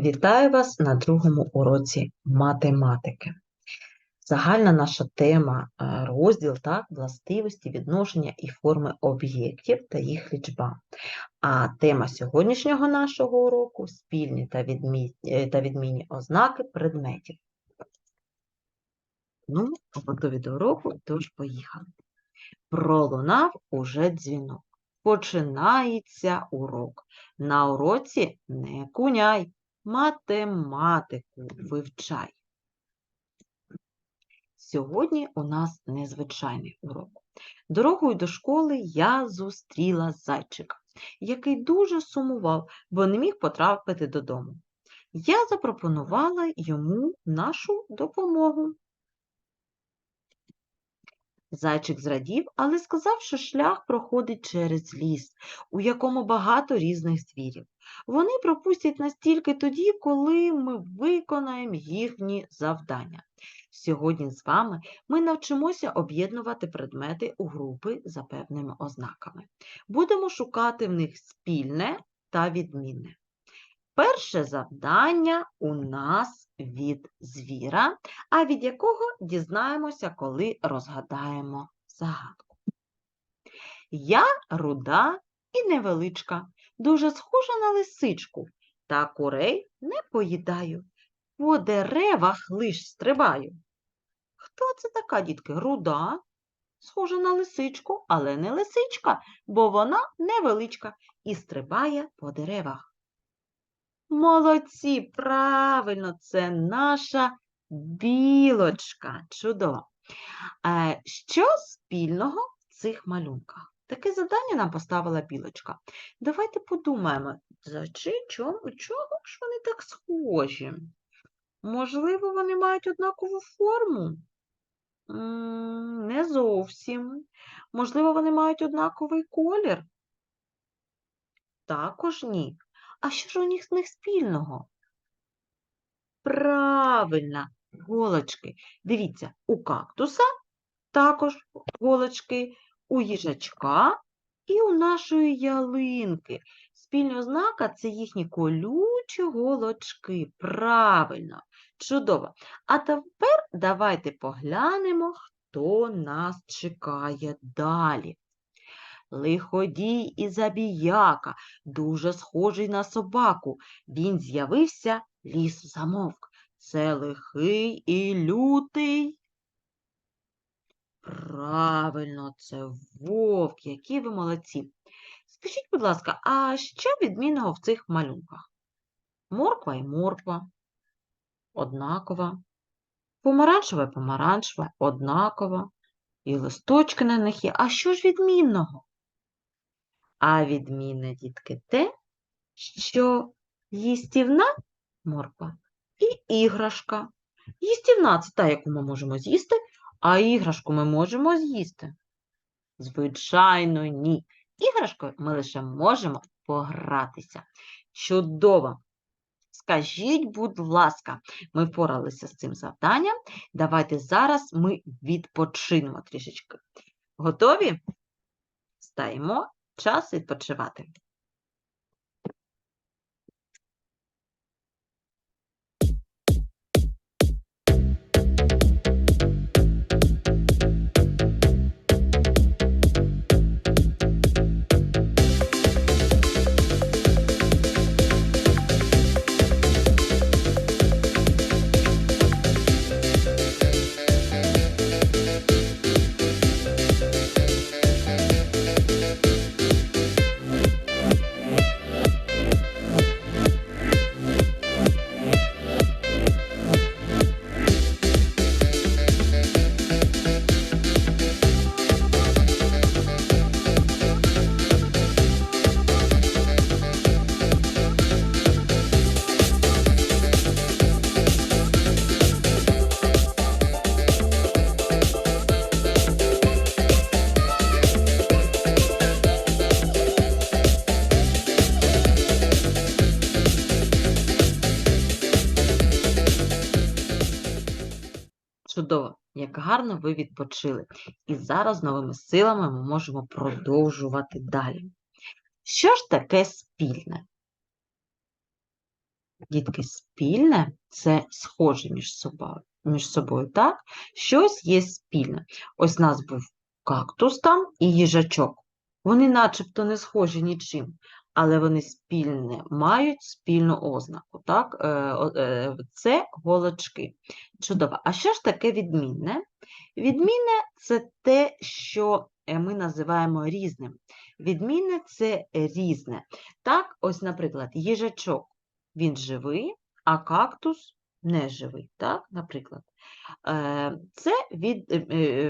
Вітаю вас на другому уроці математики. Загальна наша тема е, розділ так, властивості, відношення і форми об'єктів та їх лічба. А тема сьогоднішнього нашого уроку спільні та відмінні, та відмінні ознаки предметів. Ну, готові до уроку, тож поїхали. Пролунав уже дзвінок. Починається урок. На уроці не куняй, математику вивчай. Сьогодні у нас незвичайний урок. Дорогою до школи я зустріла зайчика, який дуже сумував, бо не міг потрапити додому. Я запропонувала йому нашу допомогу. Зайчик зрадів, але сказав, що шлях проходить через ліс, у якому багато різних звірів. Вони пропустять нас тільки тоді, коли ми виконаємо їхні завдання. Сьогодні з вами ми навчимося об'єднувати предмети у групи за певними ознаками. Будемо шукати в них спільне та відмінне. Перше завдання у нас від звіра, а від якого дізнаємося, коли розгадаємо загадку. Я руда і невеличка, дуже схожа на лисичку, та курей не поїдаю, по деревах лиш стрибаю. Хто це така, дітки? Руда, схожа на лисичку, але не лисичка, бо вона невеличка і стрибає по деревах. Молодці, правильно, це наша білочка. Чудово. Е, Що спільного в цих малюнках? Таке завдання нам поставила білочка. Давайте подумаємо, за чи чому, у чого ж вони так схожі? Можливо, вони мають однакову форму? Не зовсім. Можливо, вони мають однаковий колір? Також ні. А що ж у них з них спільного? Правильно, голочки. Дивіться, у кактуса також голочки, у їжачка і у нашої ялинки. Спільна ознака це їхні колючі голочки. Правильно, чудово. А тепер давайте поглянемо, хто нас чекає далі. Лиходій і забіяка, дуже схожий на собаку. Він з'явився, ліс замовк. Це лихий і лютий. Правильно, це вовк, які ви молодці. Скажіть, будь ласка, а що відмінного в цих малюнках? Морква і морква, однакова. Помаранчева і помаранчева, однакова. І листочки на них є. А що ж відмінного? А відмінне, дітки, те, що їстівна морква і іграшка. Їстівна це та, яку ми можемо з'їсти, а іграшку ми можемо з'їсти. Звичайно, ні. Іграшкою ми лише можемо погратися. Чудово! Скажіть, будь ласка, ми впоралися з цим завданням. Давайте зараз ми відпочинемо трішечки. Готові? Стаємо час відпочивати. Гарно ви відпочили. І зараз новими силами ми можемо продовжувати далі. Що ж таке спільне? Дітки, спільне це схоже між собою, між собою, так? Щось є спільне. Ось у нас був кактус там і їжачок. Вони начебто не схожі нічим, але вони спільне мають спільну ознаку. Так? Е, е, Це голочки. Чудово. А що ж таке відмінне? Відмінне це те, що е, ми називаємо різним. Відмінне це різне. Так, ось, наприклад, їжачок він живий, а кактус не живий. Так, наприклад. Це від,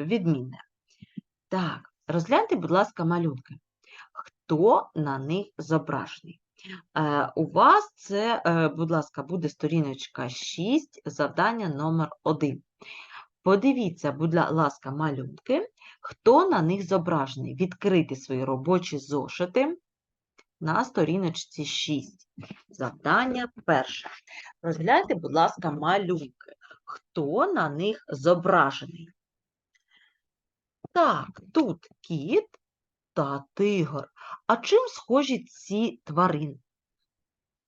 відмінне. Так, розгляньте, будь ласка, малюнки. Хто на них зображений? Е, У вас це, е, будь ласка, буде сторіночка 6, завдання номер 1. Подивіться, будь ласка, малюнки, хто на них зображений. Відкрити свої робочі зошити на сторіночці 6. Завдання перше. Розгляньте, будь ласка, малюнки. Хто на них зображений? Так, тут кіт та тигр. А чим схожі ці тварини?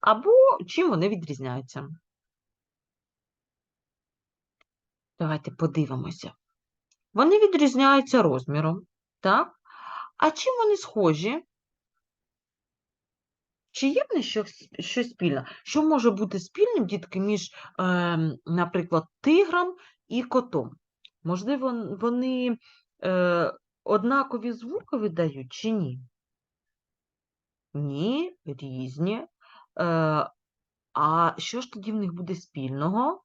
Або чим вони відрізняються? Давайте подивимося. Вони відрізняються розміром, так? А чим вони схожі? Чи є в них щось, щось спільне? Що може бути спільним, дітки, між, ем, наприклад, тигром і котом? Можливо, вони е, однакові звуки видають чи ні? Ні, різні. Е, а що ж тоді в них буде спільного?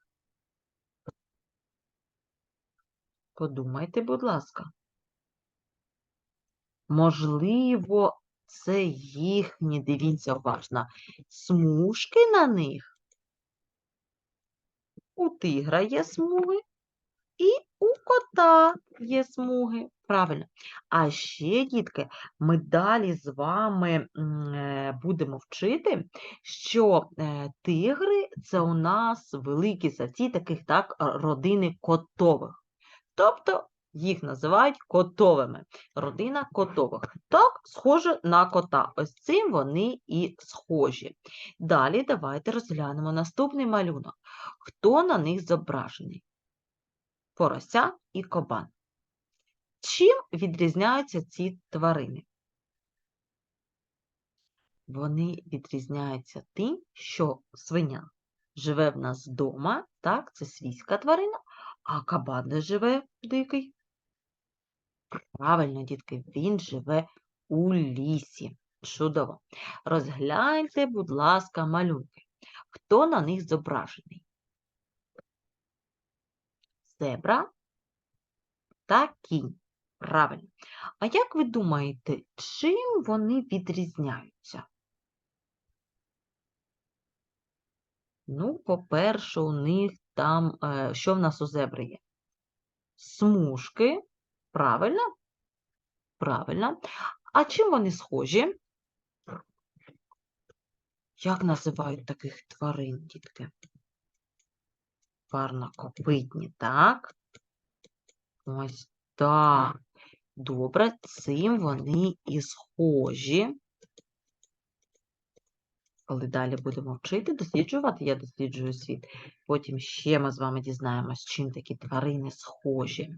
Подумайте, будь ласка. Можливо, це їхні, дивіться уважно, смужки на них. У тигра є смуги, і у кота є смуги. Правильно. А ще, дітки, ми далі з вами е, будемо вчити, що е, тигри це у нас великі савці таких так родини котових. Тобто їх називають котовими. Родина котових. Так, схоже на кота. Ось цим вони і схожі. Далі давайте розглянемо наступний малюнок. Хто на них зображений? Порося і кабан. Чим відрізняються ці тварини? Вони відрізняються тим, що свиня живе в нас вдома, так, це свійська тварина, а кабан де живе дикий? Правильно, дітки, він живе у лісі. Чудово. Розгляньте, будь ласка, малюнки. Хто на них зображений? Зебра та кінь. Правильно. А як ви думаєте, чим вони відрізняються? Ну, по-перше, у них там, е, що в нас у зебри є? Смужки. Правильно? Правильно. А чим вони схожі? Як називають таких тварин, дітки? Парнокопитні, так? Ось так. Добре, цим вони і схожі. Коли далі будемо вчити, досліджувати, я досліджую світ. Потім ще ми з вами дізнаємось, чим такі тварини схожі.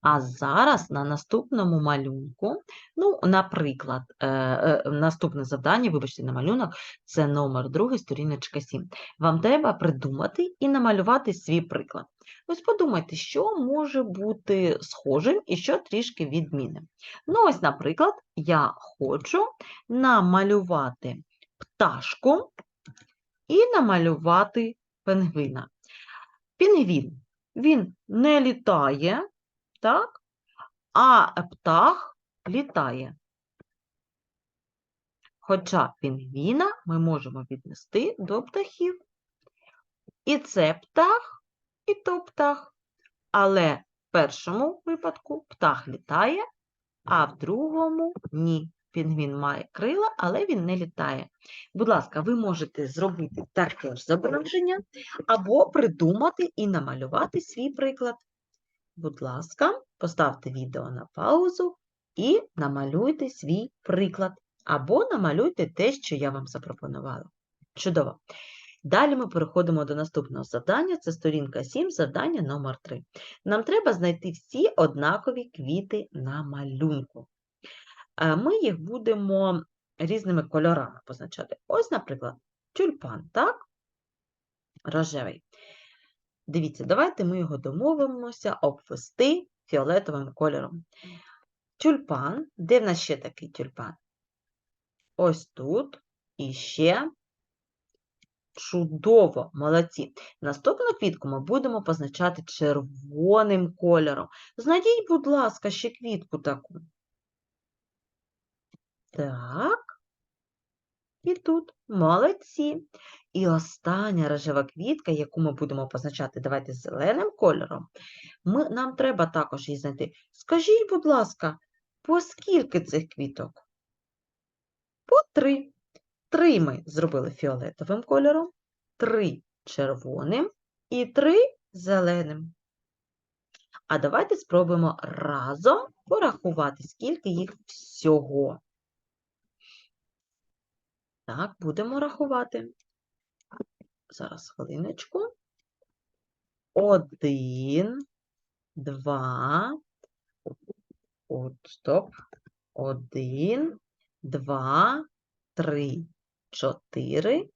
А зараз на наступному малюнку, ну, наприклад, е, е, наступне завдання, вибачте, на малюнок, це номер 2, сторіночка 7. Вам треба придумати і намалювати свій приклад. Ось подумайте, що може бути схожим і що трішки відмінним. Ну, ось, наприклад, я хочу намалювати пташку і намалювати пингвина. Пінгвін, він не літає, так? А птах літає. Хоча пінгвіна ми можемо віднести до птахів. І це птах, і то птах. Але в першому випадку птах літає, а в другому ні. Пінгвін має крила, але він не літає. Будь ласка, ви можете зробити таке ж зображення або придумати і намалювати свій приклад. Будь ласка, поставте відео на паузу і намалюйте свій приклад. Або намалюйте те, що я вам запропонувала. Чудово. Далі ми переходимо до наступного завдання. Це сторінка 7, завдання номер 3. Нам треба знайти всі однакові квіти на малюнку. Ми їх будемо різними кольорами позначати. Ось, наприклад, тюльпан, так? Рожевий. Дивіться, давайте ми його домовимося обвести фіолетовим кольором. Тюльпан, де в нас ще такий тюльпан? Ось тут і ще чудово, молодці. Наступну квітку ми будемо позначати червоним кольором. Знайдіть, будь ласка, ще квітку таку. Так. І тут молодці. І остання рожева квітка, яку ми будемо позначати, давайте зеленим кольором. Ми, нам треба також її знайти. Скажіть, будь ласка, по скільки цих квіток? По три. Три ми зробили фіолетовим кольором, три червоним і три зеленим. А давайте спробуємо разом порахувати, скільки їх всього. Так, будемо рахувати. Зараз хвилиночку. Один, два, от, стоп. Один, два, три, чотири.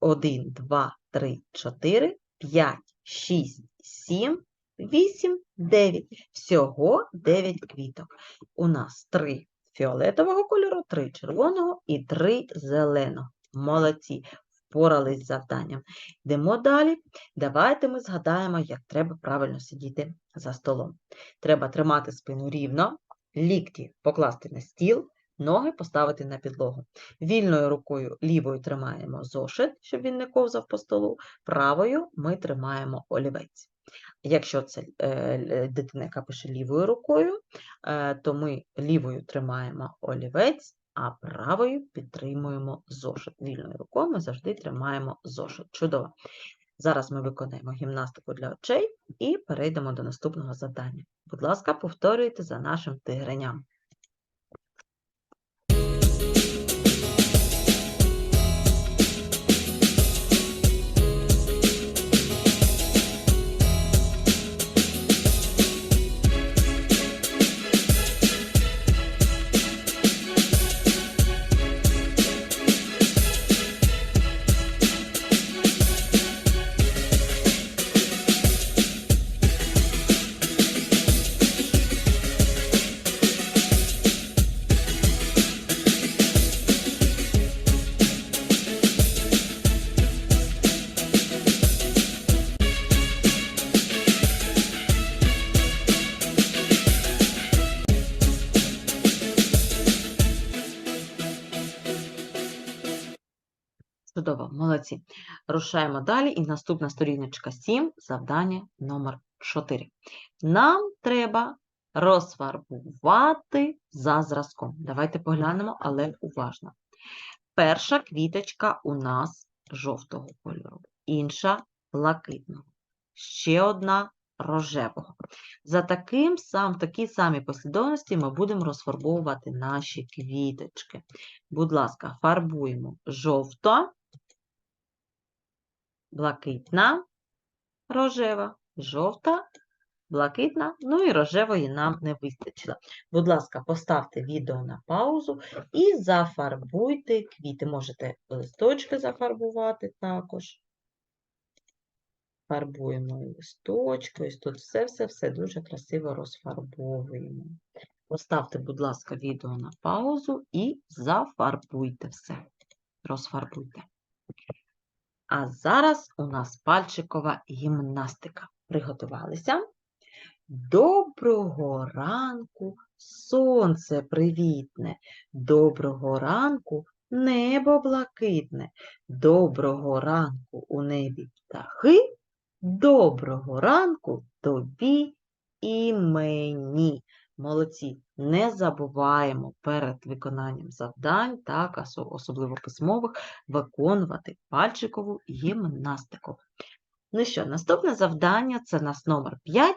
Один, два, три, чотири, п'ять, шість, сім, вісім, дев'ять. Всього дев'ять квіток. У нас три фіолетового кольору, три червоного і три зеленого. Молодці, впорались з завданням. Йдемо далі. Давайте ми згадаємо, як треба правильно сидіти за столом. Треба тримати спину рівно, лікті покласти на стіл, ноги поставити на підлогу. Вільною рукою лівою тримаємо зошит, щоб він не ковзав по столу, правою ми тримаємо олівець. Якщо це е, дитина, яка пише лівою рукою, е, то ми лівою тримаємо олівець, а правою підтримуємо зошит. Вільною рукою ми завжди тримаємо зошит. Чудово. Зараз ми виконаємо гімнастику для очей і перейдемо до наступного завдання. Будь ласка, повторюйте за нашим тигреням. Чудово, молодці. Рушаємо далі. І наступна сторіночка 7, завдання номер 4. Нам треба розфарбувати за зразком. Давайте поглянемо, але уважно. Перша квіточка у нас жовтого кольору, інша блакитного, ще одна рожевого. За таким сам, такій самій послідовності ми будемо розфарбовувати наші квіточки. Будь ласка, фарбуємо жовто, блакитна, рожева, жовта, блакитна, ну і рожевої нам не вистачило. Будь ласка, поставте відео на паузу і зафарбуйте квіти. Можете листочки зафарбувати також. Фарбуємо листочки, ось тут все-все-все дуже красиво розфарбовуємо. Поставте, будь ласка, відео на паузу і зафарбуйте все. Розфарбуйте. А зараз у нас пальчикова гімнастика. Приготувалися? Доброго ранку, сонце привітне. Доброго ранку, небо блакитне. Доброго ранку у небі птахи. Доброго ранку тобі і мені. Молодці, не забуваємо перед виконанням завдань, так, особливо письмових, виконувати пальчикову гімнастику. Ну що, наступне завдання це нас номер 5,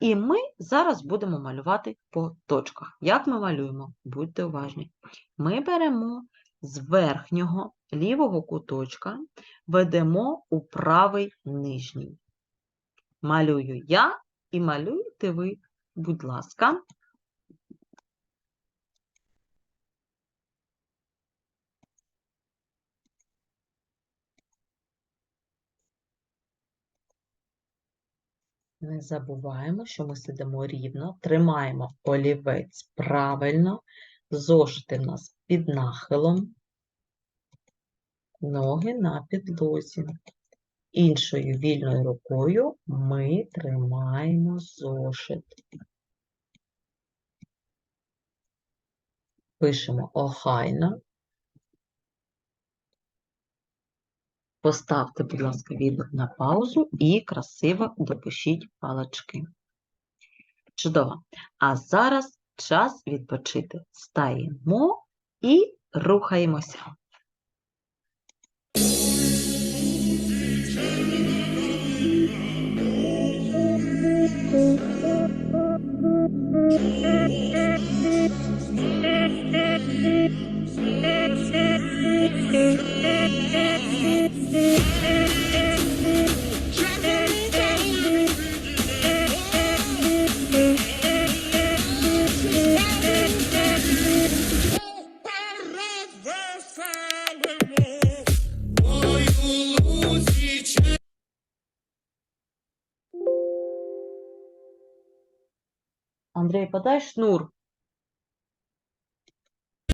і ми зараз будемо малювати по точках. Як ми малюємо? Будьте уважні. Ми беремо з верхнього лівого куточка ведемо у правий нижній. Малюю я і малюєте ви, будь ласка. Не забуваємо, що ми сидимо рівно, тримаємо олівець правильно, зошити в нас під нахилом, ноги на підлозі. Іншою вільною рукою ми тримаємо зошит. Пишемо охайно. Поставте, будь ласка, відео на паузу і красиво допишіть палочки. Чудово. А зараз час відпочити. Стаємо і рухаємося. Андрій, подай шнур.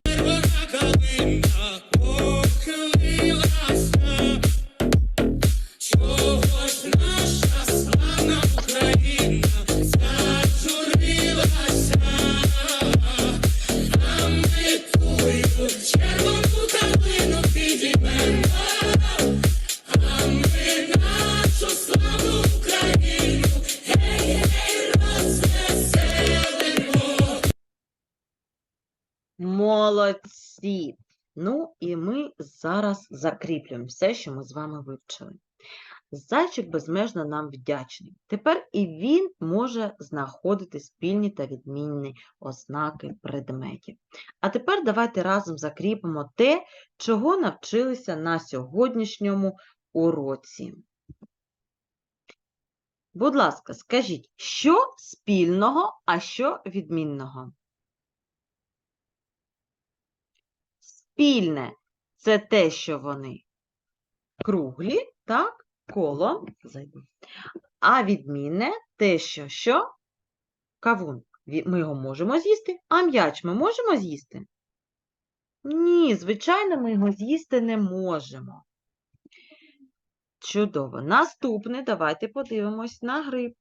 червона Молодці! Ну і ми зараз закріплюємо все, що ми з вами вивчили. Зайчик безмежно нам вдячний. Тепер і він може знаходити спільні та відмінні ознаки предметів. А тепер давайте разом закріпимо те, чого навчилися на сьогоднішньому уроці. Будь ласка, скажіть, що спільного, а що відмінного? Спільне це те, що вони круглі, так, коло. А відмінне те, що що? Кавун. Ми його можемо з'їсти, а м'яч ми можемо з'їсти? Ні, звичайно, ми його з'їсти не можемо. Чудово. Наступне, давайте подивимось на гриб.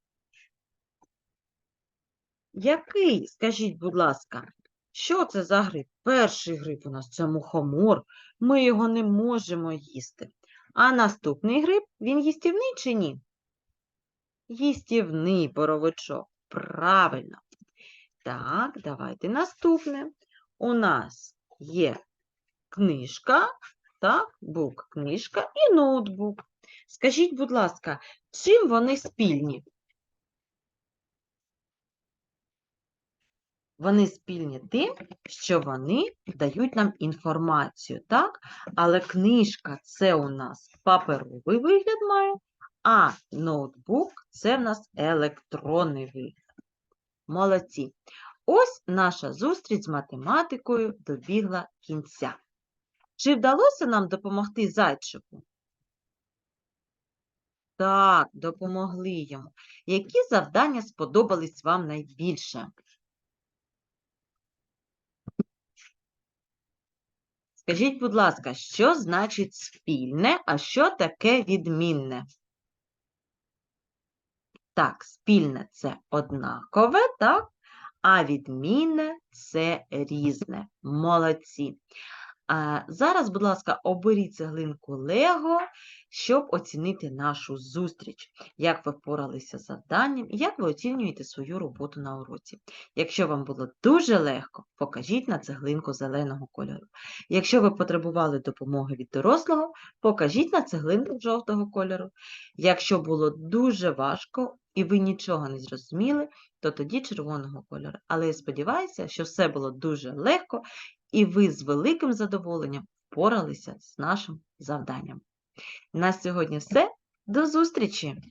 Який, скажіть, будь ласка, що це за гриб? Перший гриб у нас це мухомор. Ми його не можемо їсти. А наступний гриб, він їстівний чи ні? Їстівний боровичок. Правильно. Так, давайте наступне. У нас є книжка, так, бук, книжка і ноутбук. Скажіть, будь ласка, чим вони спільні? Вони спільні тим, що вони дають нам інформацію, так? Але книжка це у нас паперовий вигляд має, а ноутбук це в нас електронний вигляд. Молодці. Ось наша зустріч з математикою добігла кінця. Чи вдалося нам допомогти зайчику? Так, допомогли йому. Які завдання сподобались вам найбільше? Скажіть, будь ласка, що значить спільне, а що таке відмінне? Так, спільне це однакове, так? А відмінне це різне. Молодці. Зараз, будь ласка, оберіть цеглинку Лего, щоб оцінити нашу зустріч, як ви впоралися з завданням, як ви оцінюєте свою роботу на уроці. Якщо вам було дуже легко, покажіть на цеглинку зеленого кольору. Якщо ви потребували допомоги від дорослого, покажіть на цеглинку жовтого кольору. Якщо було дуже важко і ви нічого не зрозуміли, то тоді червоного кольору. Але я сподіваюся, що все було дуже легко і ви з великим задоволенням впоралися з нашим завданням. На сьогодні все. До зустрічі!